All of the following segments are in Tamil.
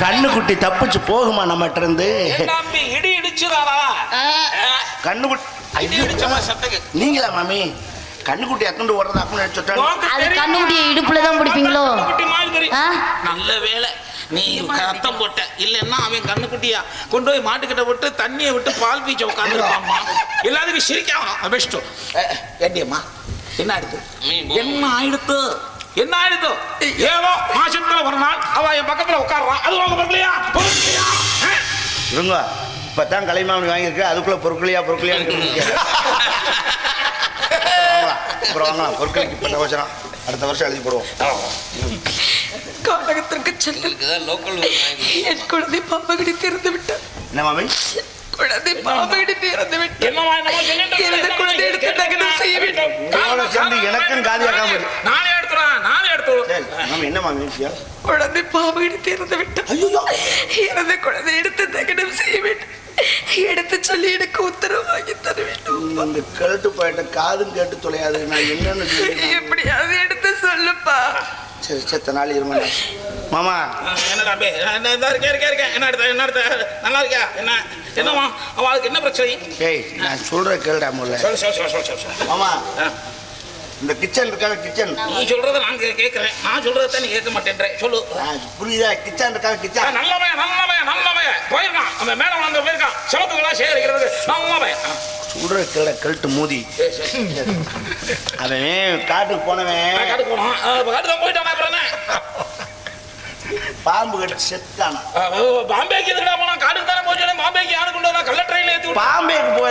கண்ணுக்குட்டி தப்பிச்சு போகுமா நம்மகிட்ட இருந்து? இடி இடிச்சுதானா கண்ணுக்குட்டி நீங்களா மாமி? கண்ணுக்குட்டி அத்துண்டு ஓடுறது அப்படின்னு சொல்லிட்டாங்க அது கண்ணுக்குட்டிய இடுப்புல தான் பிடிப்பீங்களோ? நல்ல வேலை நீ ரத்தம் போட்ட. இல்லைன்னா அவன் கண்ணுக்குட்டியா கொண்டு போய் மாட்டுக்கிட்ட விட்டு தண்ணியை விட்டு பால் பீச்ச உட்காந்துருப்பாம்மா எல்லாத்துக்கும் சிரிக்காம பெஸ்ட் ஏண்டியம்மா என்ன ஆயிடுத்து என்ன ஆயிடுத்து என்ன ஆயிடுத்து ஏதோ மாசத்துல ஒரு நாள் அவ என் பக்கத்துல உட்கார்றான் அது உங்க பக்கலையா பொறுக்கலையா? ஆ? இருங்க இப்பதான் கலைமாமணி வாங்கியிருக்கு. அதுக்குள்ள பொருட்களையா பொருட்களையா அப்புறம் வாங்கலாம். பொருட்களுக்கு இப்ப அவசரம் அடுத்த வருஷம் எழுதி போடுவோம். கானகத்திற்கு செல்ல. என் குழந்தை பாம்பகடி திறந்து விட்டார் என்ன மாமி? குழந்தை பாம்பகடி திறந்து விட்டார் எனது? குழந்தை எடுத்து தகனம் செய்ய வேண்டும். சேர்ந்து எனக்கும் காது கேட்காம இருக்கு. நானே எடுத்துறேன் நானே மாமி என்ன மாமி? விஷயம் குழந்தை பாம்பகடி திறந்து விட்டார் எனது குழந்தை எடுத்து தகனம் செய்ய வேண்டும். எடுத்து சொல்லி எனக்கு உத்தரவு வாங்கி தர வேண்டும் இந்த கேட்டு போயிட்ட காதும் கேட்டு தொலையாது. நான் என்னன்னு சொல்லி எப்படியாவது எடுத்து சொல்லுப்பா. சரி செத்த நாள் இருமா. மாமா. என்னடா பே என்ன இதா இருக்கே இருக்கே இருக்கே. என்ன எடுத்த என்ன எடுத்த? நல்லா இருக்கியா? என்ன என்னம்மா? அவளுக்கு என்ன பிரச்சனை? ஏய் நான் சொல்ற கேளுடா முல்ல சொல்லு சொல்லு சொல்லு சொல்லு சொல்லு சொல்லு. மாமா. இந்த கிச்சன் இருக்காங்க கிச்சன் நீ சொல்றத நான் கேட்கிறேன் நான் சொல்றத நீ கேட்க மாட்டேன்றேன் சொல்லு. புரியுதா? கிச்சன் இருக்காங்க ஆ, கிச்சன் நல்லவன் நல்லவன் நல்லவன் போயிருக்கான். அந்த மேல வளர்ந்து போயிருக்கான். சிவப்புகளா சேகரிக்கிறது. நல்லவன் ஆ, சொல்ற கேள கழட்டு மூதி. அவன் காட்டுக்கு போனவன். காட்டுக்கு இப்ப காட்டுக்கு போயிட்டானா அப்புறம் பாம்பு கட்டி செத்தானா பாம்பேக்கு எதுக்குடா போனா? காட்டுக்கு தானே போச்சு. பாம்பேக்கு யாரு கொண்டு வரா? கள்ள ட்ரெயின்ல ஏத்தி பாம்பேக்கு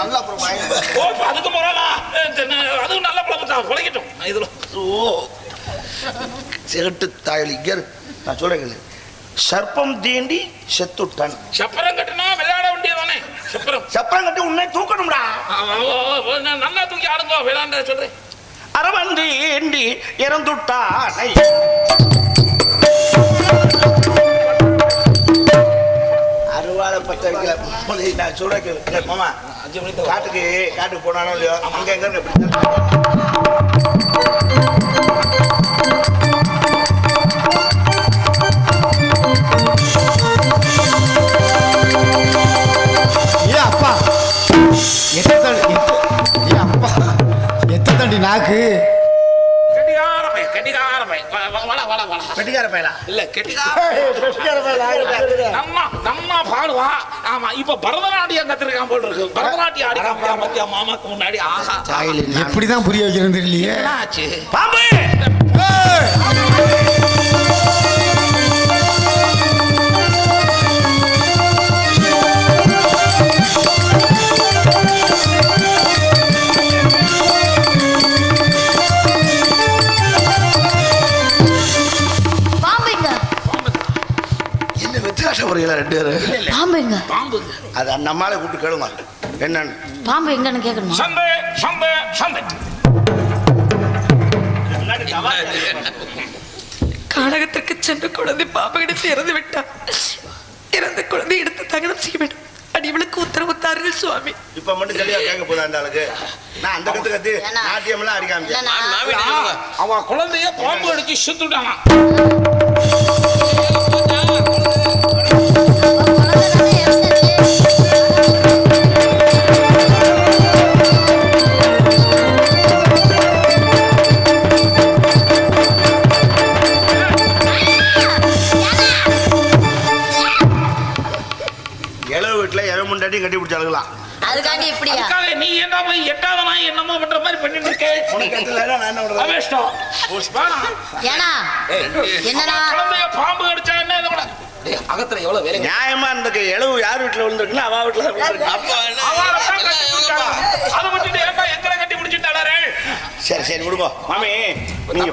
நல்லா ஓ அதுக்கு போறாளா அதுவும் நல்ல பழக்கம் தான். குலைக்கட்டும். இதுல ஓ செகட்டு தாயலி இங்க. நான் சொல்றேன் சர்ப்பம் தீண்டி செத்துட்டான். சப்பரம் கட்டினா விளையாட வேண்டியதானே சப்பரம். சப்பரம் கட்டி உன்னை தூக்கணும்டா. நல்லா தூக்கி ஆடுங்க விளையாண்ட சொல்றேன். அரவன் தீண்டி இறந்துட்டானை. வைக்கல முதல்ல நான். கேளு, மாமா அஞ்சு மணிக்கு காட்டுக்கு காட்டுக்கு போனாலும் இல்லையோ அங்க எங்க. ஏ அப்பா எத்த தண்டி ஏ அப்பா எத்த தண்டி நாக்கு கெட்டிகார பையன் கெட்டிகார பையன் வா- வா- வாடா பயலா? இல்ல கெட்டிகார வெட்டிக்கார பயலா நம்ம நம்ம பாடுவா. ஆமா இப்ப பரதநாட்டியம் கத்திருக்கான் போல் இருக்கு. பரதநாட்டியம் ஆடி காமிச்சான் பாத்தியா மாமாக்கு முன்னாடி? ஆஹா. சாயலி எப்படிதான் புரிய வைக்கிறது தெரியலையே. என்ன ஆச்சு பாம்பு முறையில ரெண்டு பேரும் பாம்புங்க பாம்பு அது அந்த அம்மாவை கூப்பிட்டு கேளுங்க என்னன்னு? பாம்பு எங்கன்னு கேட்கணுமா சந்தை சந்தை சந்தை கானகத்திற்கு சென்று குழந்தை பாம்பகடி திறந்து விட்டார் இறந்த குழந்தை எடுத்து தகனம் செய்ய வேண்டும். அடிவளுக்கு உத்தரவு தாருங்கள் சுவாமி. இப்ப மட்டும் தெளிவா கேட்க போதா அந்த ஆளுக்கு? நான் அந்த கத்து கத்து? நாட்டியம் எல்லாம் அடிக்க ஆரம்பிச்சேன் இல்லைண்ணா. அவ குழந்தைய பாம்பு அடிச்சு சுத்துட்டானா? பாம்பு கடிச்சா என்ன இது அகத்துல எவ்வளவு நியாயமா இருந்துக்கு இளவு யார் வீட்டுல விழுந்திருக்குன்னா அவ வீட்டுல தான் விழுந்திருக்கு. அவளை தான் கட்டி பிடிச்சாளா? அதை விட்டுட்டு ஏன்டா எங்களை கட்டி பிடிச்சிட்டாளே? சரி சரி விடுங்க மாமி நீங்க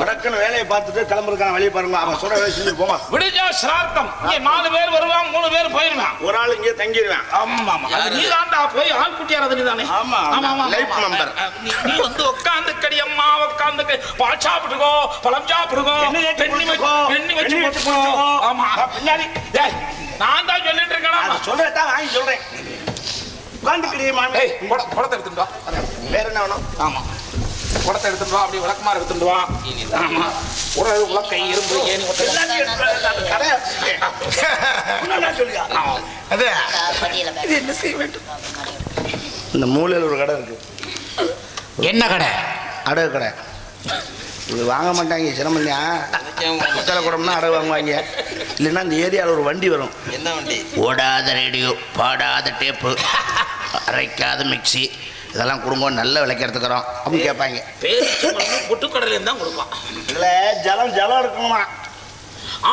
வடக்குன்னு வேலையை பார்த்துட்டு கிளம்புறதுக்கான வழியை பாருங்க. அவன் சொல்ற வேலை செஞ்சு போமா விடுஞ்சா சிரார்த்தம். இங்க நாலு பேர் வருவான் மூணு பேர் போயிருவான். ஒரு ஆள் இங்கே தங்கிடுவேன். ஆமா ஆமா அது நீ தாண்டா போய் ஆள் குட்டியாரது நீ தானே ஆமா, ஆமா. Life member. நீ நீ வந்து உட்காந்து கடி அம்மா உட்காந்து பால் சாப்பிடுகோ பழம் சாப்பிடுகோ பெண்ணி வச்சு. பெண்ணி வச்சு. குடிச்சுக்கோ. ஆமா. பின்னாடி. டேய், நான் தான் சொல்லிட்டு இருக்கேன்? அது சொல்றதான் வாங்கி சொல்றேன். உட்காந்துக்கிறிய மாமி. ஏய் குட- குடத்தை எடுத்துட்டு வா. வேற என்ன வேணும்? ஆமா. குடத்தை எடுத்துட்டு வா அப்படியே விளக்கமாறு எடுத்துட்டு வா. ஆமா. உடல் உலக்கை இரும்பு ஏனி அந்த? அது. இது என்ன செய்ய வேண்டும்? இந்த மூலையில் ஒரு கடை இருக்கு. என்ன கடை? அடகு கடை. இது வாங்க மாட்டாங்க சிரமம்யா. முத்தலை குடம்னா அடகு வாங்குவாங்க. இல்லைன்னா இந்த ஏரியாவில் ஒரு வண்டி வரும். என்ன வண்டி? ஓடாத ரேடியோ பாடாத டேப்பு அரைக்காத மிக்ஸி. இதெல்லாம் கொடுங்க நல்ல விலைக்கு எடுத்துக்கிறோம். அப்படின்னு கேட்பாங்க. புட்டுக்கடலையும் தான் கொடுப்பான் இதில் ஜலம் ஜலம் இருக்கணுமா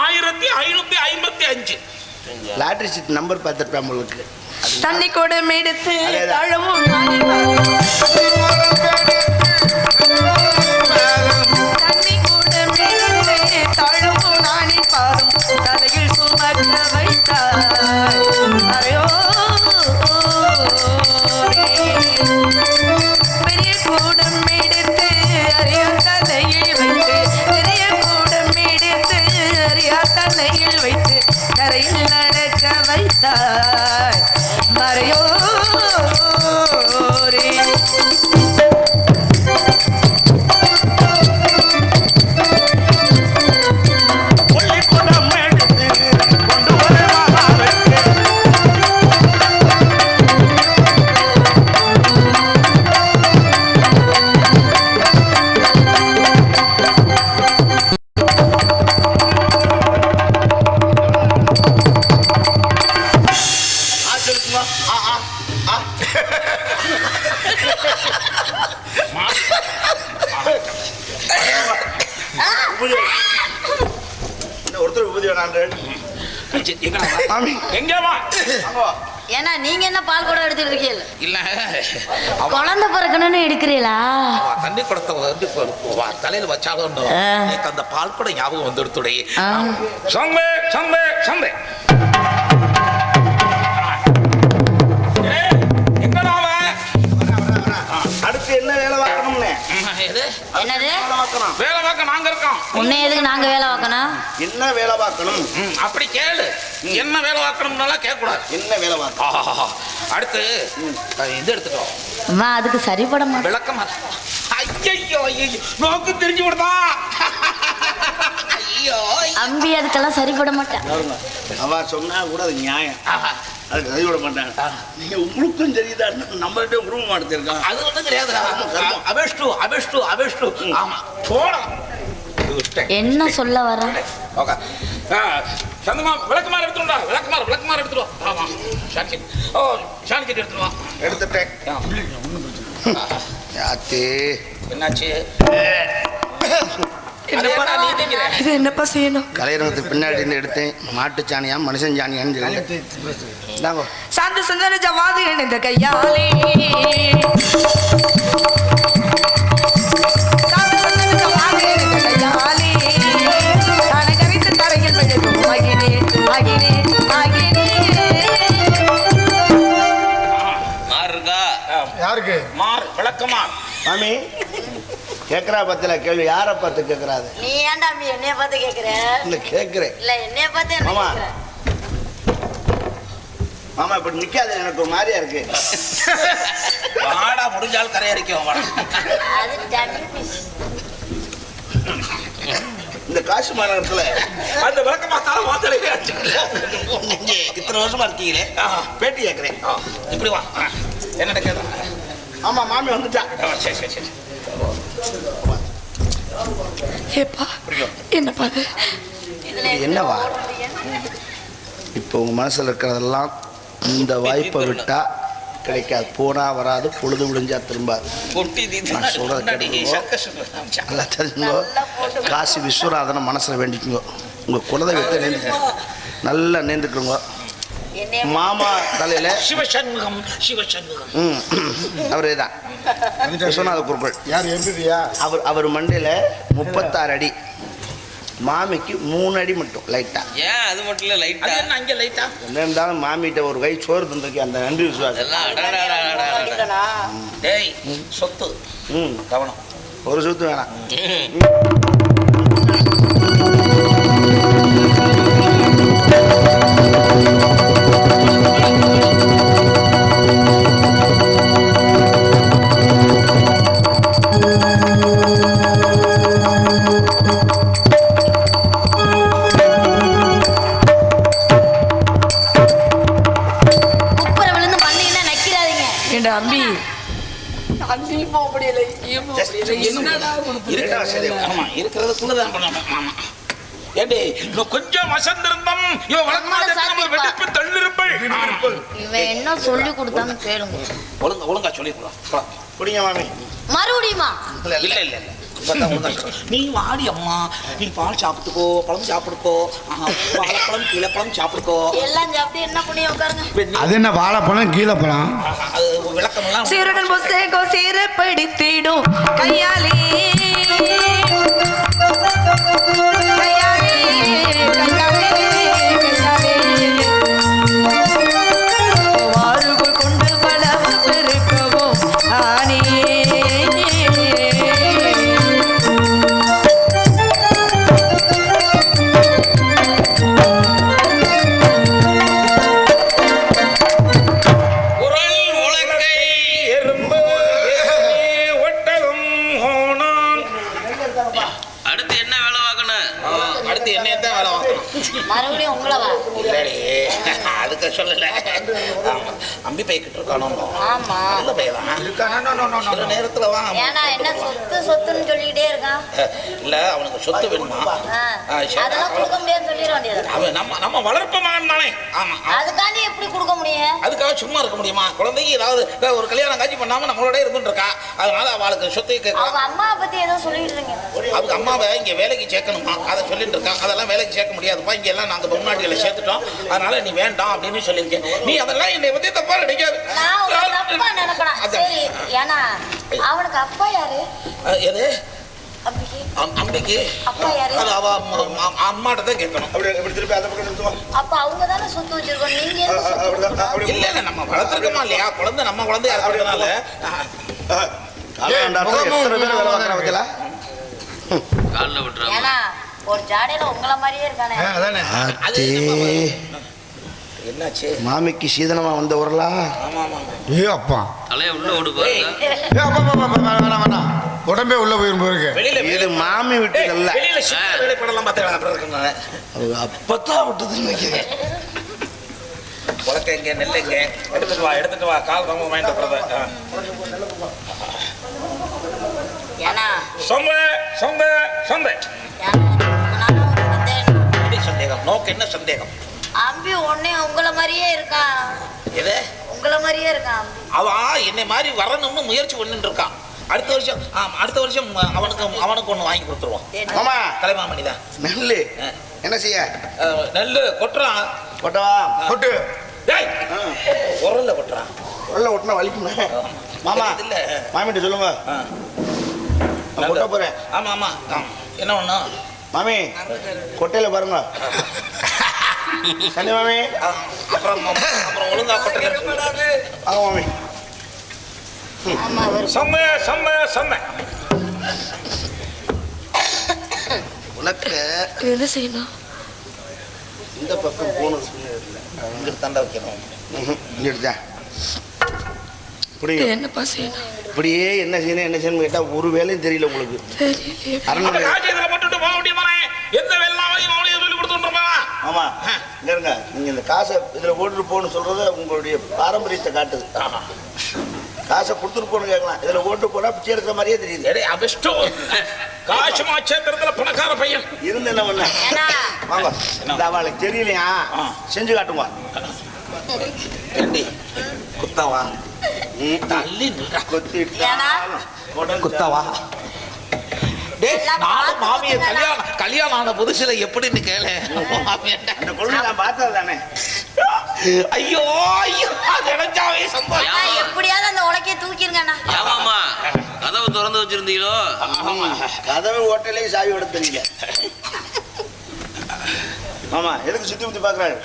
ஆயிரத்தி ஐநூத்தி ஐம்பத்தி அஞ்சு. லாட்ரி சீட் நம்பர் பார்த்துருப்பேன் உங்களுக்கு. தண்ணி கூட எடுத்து குழந்தை பிறக்கணும்னு எடுக்கிறீங்களா தண்ணி குடத்தை வந்து தலையில வச்சாலும். எனக்கு அந்த பால் கூட ஞாபகம் வந்துடுத்துடே. ஆ. சம்பே சம்பே சம்பே. என்ன வேலை பார்க்கணும்னே? என்னது? வேலை பார்க்க நாங்க இருக்கோம். உன்னை எதுக்கு நாங்க வேலை பார்க்கணும்? என்ன வேலை பார்க்கணும்? அப்படி கேளு. என்ன வேலை பார்க்கணும்னாலாம் கேட்கக்கூடாது. என்ன வேலை பார்க்கணும். அடுத்து இது எடுத்துட்டோம் அம்மா அதுக்கு சரிப்பட மாட்டேன். விளக்கமா. ஐயோ ஐயோ நோக்கு தெரிஞ்சு விடுதா? ஐயோ அம்பி அதுக்கெல்லாம் சரிப்பட மாட்டேன். அவ சொன்னா கூட அது நியாயம். ஆஹா. அதுக்கு கை விட மாட்டாங்க நீங்க உங்களுக்கும் தெரியுதா? நம்மள்கிட்ட உருவ மாட்டேருக்கான் அது ஒண்ணும் கிடையாதுடா அபெஷ்டு அபெஷ்டு அபெஷ்டு. ஆமா போடா. என்ன சொல்ல வர? ஓகே. சந்தமா விளக்குமாறு எடுத்துருண்டா விளக்குமாறு விளக்குமாறு எடுத்துருவோம் ஆமா ஷான் செட் ஓ ஷான் செட் எடுத்துருவோம் எடுத்துட்டேன். யாத்தே. என்னாச்சு? அது என்ன நீ திங்கிற? இது என்னப்பா செய்யணும்? கலையரங்கத்துக்கு பின்னாடி இருந்து எடுத்தேன். மாட்டு சாணியா மனுஷன் சாணியான்னு தெரியல இந்தாங்கோ. சாந்த சுந்தர ஜவாது இணைந்த கையாலே. யாருக்கு? மாறு விளக்கமாறு மாமி கேட்குறா பத்தில கேள்வி. யாரை பார்த்து கேட்குறாது நீ ஏன்டா என்னைய பார்த்து கேக்குற? இல்லை கேட்குறேன் இல்ல என்னைய பார்த்து. கேக்குற? மாமா இப்படி நிக்காது. எனக்கு ஒரு மாதிரியா இருக்கு. வாடா முடிஞ்சால் கரையறிக்கும் அது piece. இந்த காசு மாநகரத்தில் அந்த விளக்கமாத்தால வாத்தலையே அடிச்சுக்கல நீங்க இத்தனை வருஷமா இருக்கீங்களே? பேட்டி கேட்குறேன். இப்படி வா. ஆ. என்னடா கேதா ஆமா மாமி வந்துட்டா. சரி சரி சரி. ஏப்பா என்னப்பா அது? என்னவா? இப்போ உங்க மனசுல இருக்கிறதெல்லாம் இந்த வாய்ப்பை விட்டா கிடைக்காது. போனா வராது பொழுது விடிஞ்சா திரும்பாது. நான் காமிச்சான். நல்லா தெரிஞ்சுங்கோ காசி விஸ்வநாதனை மனசுல வேண்டிக்குங்க. உங்க குலதெய்வத்தை நேர்ந்துக்குங்க நல்லா நேர்ந்துக்குங்க என்னைய மாமா தலையில சிவசண்முகம் சிவசண்முகம். ம் அவரே தான் விஸ்வநாத குருக்கள். யார் எம்பிபியா? அவர் அவர் மண்டையில் முப்பத்தாறு அடி. மாமிக்கு மூணு அடி மட்டும் லைட்டா ஏன் அது மட்டும் இல்ல லைட்டா என்ன அங்க லைட்டா என்ன இருந்தாலும் மாமிகிட்ட ஒரு கை சோறு தந்திருக்கேன் அந்த நன்றி விசுவாசம். டேய் சொத்து. ம். கவனம். ஒரு சுத்து வேணாம். ஆமா இருக்கிறதுக்குள்ளதான் பண்ணணும் ஆமா ஏண்டி இன்னும் கொஞ்சம் வசந்திருந்தம் வழக்கமாக வெடிப்பு தள்ளிருப்பள் என்ன சொல்லி கொடுத்தான்னு கேளுங்க. ஒழுங்கா ஒழுங்கா சொல்லிக்கலாம் பிடிங்க மாமி. மறுபடியுமா? இல்ல இல்ல. இல்ல இல்ல இப்பதான் ஒழுங்கா சொல்லு. நீ வாடி அம்மா. நீ பால் சாப்பிட்டுக்கோ பழம் சாப்பிடுக்கோ. ஆஹா, வாழைப்பழம் கீழப்பழம் சாப்பிடுக்கோ. எல்லாம் சாப்பிட்டு என்ன பண்ணி உட்காருங்க. அது என்ன வாழைப்பழம் கீழே பழம் ஆஹா, அது விளக்கம் எல்லாம் சீருடன் புஸ்தகோ சீரப்படுத்திடும். கையாலே ¡Ay, ay! அம்பி பைக்கிட்டு இருக்கானோ பையதான் சில நேரத்துல வா. ஏன்னா என்ன சொத்து சொத்துன்னு சொல்லிக்கிட்டே இருக்கான். இல்ல அவனுக்கு சொத்து வேணுமா. அதெல்லாம் கொடுக்க முடியாதுன்னு சொல்லிட வேண்டியது அவன் நம்ம நம்ம வளர்ப்பு மகன் தானே. ஆமா. அதுக்காண்டி எப்படி கொடுக்க முடியும்? அதுக்காக சும்மா இருக்க முடியுமா? குழந்தைக்கு ஏதாவது ஒரு கல்யாணம் காட்சி பண்ணாம நம்மளோட இருந்துட்டு இருக்கா அதனால அவளுக்கு சொத்தை அவங்க கேட்கலாம் அம்மாவை பத்தி ஏதோ சொல்லிட்டு இருக்கீங்க. அவங்க அம்மாவை இங்க வேலைக்கு சேர்க்கணுமா? அதை சொல்லிட்டு இருக்கான் அதெல்லாம் வேலைக்கு சேர்க்க முடியாதுப்பா. இங்க எல்லாம் நாங்க முன்னாடிகளை சேர்த்துட்டோம். அதனால நீ வேண்டாம் அப்படின்னு சொல்லியிருக்கேன். நீ அதெல்லாம் என்னை பத்தி தப்பா நினைக்காது. நான் உங்களை தப்பா நினைப்பேன். சரி ஏன்னா அவனுக்கு அப்பா யாரு? எது? அம்பிக்கு அம்- அம்பிக்கு அப்பா யாரு? அது அவ அம்மாட்ட தான் கேட்கணும். அப்படி இப்படி திருப்பி அந்த பக்கம் நிறுத்துவோம். அப்ப அவங்க தானே சொத்து வச்சிருக்கோம். நீங்க இல்ல இல்ல நம்ம வளர்த்துருக்கோமா இல்லையா? குழந்தை நம்ம குழந்தை காலில் ஏன்னா ஒரு ஜாடையில உங்கள மாதிரியே இருக்கானே. அதானே. என்னாச்சு? மாமிக்கு சீதனமா வந்த உரலா ஏ அப்பா. தலையை உள்ள விடு பாருங்க ஏ அப்பா அப்பா, வேணாம் வேணாம் உடம்பே உள்ள போயிரும் வெளியில இது மாமி விட்டு இல்ல வெளியில சின்ன வேலைப்படலாம் பார்த்தேன் அப்புறம் இருக்குங்க அவங்க அப்பதான் விட்டதுன்னு நினைக்கிறேன். உலக்க எங்க நெல் எங்க? எடுத்துட்டு வா எடுத்துட்டு வா. கால் ரொம்ப வாங்கிட்டு போறத. ஏன்னா சொந்த சொந்த சொந்த சந்தேகம்? நோக்கு என்ன சந்தேகம்? அம்பி உடனே உங்கள மாதிரியே இருக்கான் எது? உங்கள மாதிரியே இருக்கான் அவன் என்னை மாதிரி வரணும்னு முயற்சி பண்ணிட்டு இருக்கான் அடுத்த வருஷம் ஆமா அடுத்த வருஷம் அவனுக்கு அவனுக்கு ஒன்று வாங்கி கொடுத்துருவான் மாமா. கலைமாமணி தான். நெல்லு. என்ன செய்ய? நெல்லு கொட்டுறான். கொட்டவா? கொட்டு. டேய்! உரல்ல கொட்டுறான். உள்ள ஒட்டினா வலிக்குமே மாமா. இல்ல. மாமிட்ட சொல்லுங்க. கொட்ட போறேன். ஆமா ஆமா. ஆ. என்ன ஒண்ணு? மாமி கொட்டையில பாருங்க. சனி மாமி. அப்புறம் அப்புறம் ஒழுங்கா மாமி. ஆமா அவர் சம்ம. சம்ம சம்ம உனக்கு என்ன செய்யணும்? இந்த பக்கம் போகணும் இங்க தண்டை வைக்கணும். இங்கிட்டு புரியும் என்னப்பா செய்யணும்? இப்படியே என்ன செய்யணும் என்ன செய்யணும் கேட்டால் ஒரு வேலையும் தெரியல உங்களுக்கு. அரண்மனை எந்த வெள்ளாமையும் அவனையும் சொல்லி ஆமா. இருங்க. நீங்க இந்த காசை இதுல போட்டுட்டு போகணும்னு சொல்றது உங்களுடைய பாரம்பரியத்தை காட்டுது. காசை கொடுத்துட்டு போகணும் கேட்கலாம். இதுல ஓட்டு போனா பிச்சை எடுக்கிற மாதிரியே தெரியுது. எடே அபிஷ்டோ காசுமா சேத்திரத்துல பணக்கார பையன். இருந்து என்ன பண்ண? வாங்க. இந்த அவளுக்கு தெரியலையா? ஆ. செஞ்சு காட்டுமா குத்தவா? தள்ளி. கொத்திட்டா குத்தவா? டேய் நானும் மாமியை? கல்யாணம் கல்யாணம் ஆன புதுசுல எப்படின்னு கேளு. அந்த குழந்தை நான் பார்த்தது தானே? ஐயோ ஐயோ நினைச்சாவே சந்தோஷம் எப்படியாவது அந்த உலக்கைய தூக்கிருங்கண்ணா ஏமாமா கதவு திறந்து வச்சிருந்தீங்களோ? கதவு ஓட்டலையும் சாவி விட தெரியல ஆமா எதுக்கு சுத்தி முத்தி பாக்குறாரு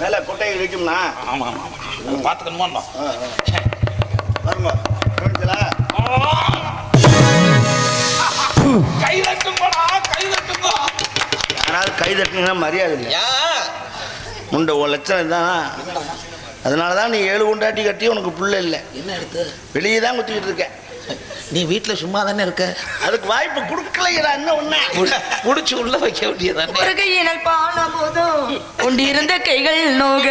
மேல கொட்டையை வைக்கும்னா ஆமா ஆமா ஆமா. பாத்துக்கணுமா. பாருங்க? கை தட்டுங்கடா கை தட்டுங்க யாராவது கை தட்டினா மரியாதை இல்லை. முண்டை ஒரு லட்சம் தான் அதனால தான் நீ ஏழு கொண்டாட்டி கட்டி உனக்கு புள்ள இல்லை. என்ன எடுத்து? வெளியே தான் குத்திக்கிட்டு இருக்க. நீ வீட்டுல சும்மா தானே இருக்க? அதுக்கு வாய்ப்பு கொடுக்கலையா என்ன ஒண்ணு புடி- புடிச்சு உள்ள வைக்க வேண்டியதானே ஒரு கையினால் பான போதும். கொண்டிருந்த கைகள் நோக.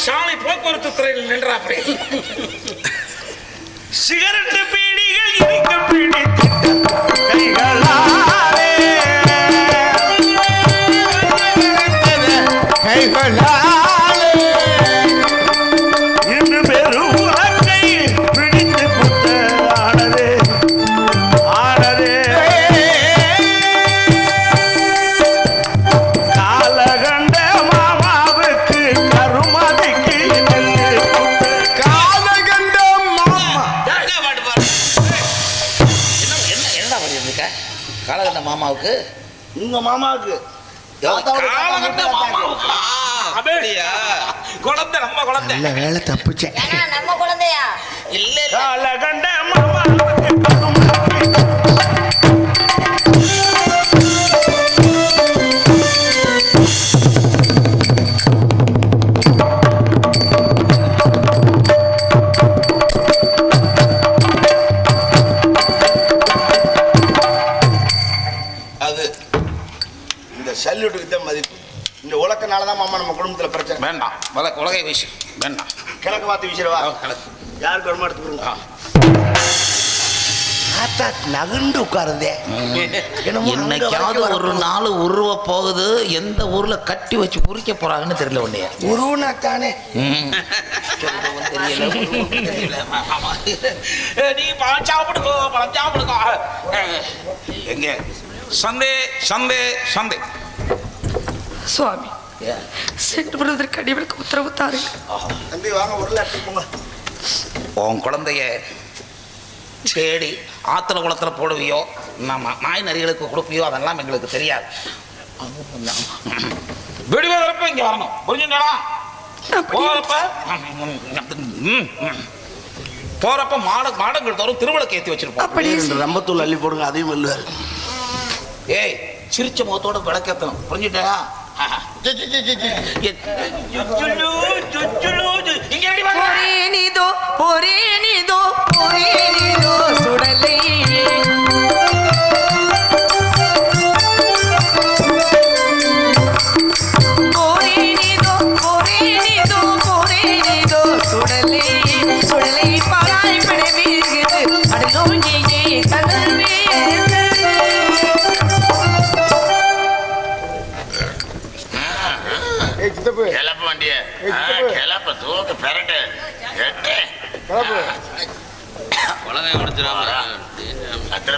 சாலை போக்குவரத்து துறையில் நின்றா அப்படி சிகரெட்டு பீடிகள் இருக்க பிடித்து மாமாவுக்கு? உங்க மாமாவுக்கு. குழந்தை நம்ம குழந்தை. வேலை தப்பிச்சேன் நம்ம குழந்தையா? இல்ல இல்ல. காலகண்ட வேண்டாம் உலக உலகை வீசு. வேண்டாம் கிழக்கு பார்த்து வீசிடவா. கிழக்கு. யாருக்கு வருமா எடுத்துக்கிறோங்க ஆத்தா நகுண்டு உட்காருந்தே என்னைக்காவது ஒரு. நாள் உருவ போகுது. எந்த ஊர்ல கட்டி வச்சு உரிக்க போறாங்கன்னு தெரியல உன்னைய. உருவனா தானே. நீ பழம் சாப்பிடுக்கோ பழம் சாப்பிடுக்கோ. எங்க? சந்தே சந்தே சந்தே. சுவாமி சென்று வருவதற்கு அடிவருக்கு உத்தரவு தாருங்க. தம்பி வாங்க ஒரு லட்சம் போங்க. உன் குழந்தைய தேடி ஆத்துல குளத்துல போடுவியோ நம்ம நாய் நரிகளுக்கு கொடுப்பியோ அதெல்லாம் எங்களுக்கு தெரியாது. விடுவதற்கு இங்க வரணும். புரிஞ்சுங்களா? ம். போறப்ப மாட மாடங்கள் தோறும் திருவிளக்கு ஏத்தி வச்சிருப்போம். ரம்பத்தூள் அள்ளி போடுங்க அதையும் வெல்லுவார். ஏய் சிரிச்ச முகத்தோட விளக்கேத்தணும். புரிஞ்சுட்டா? இங்க எப்படி வாங்க எட்டு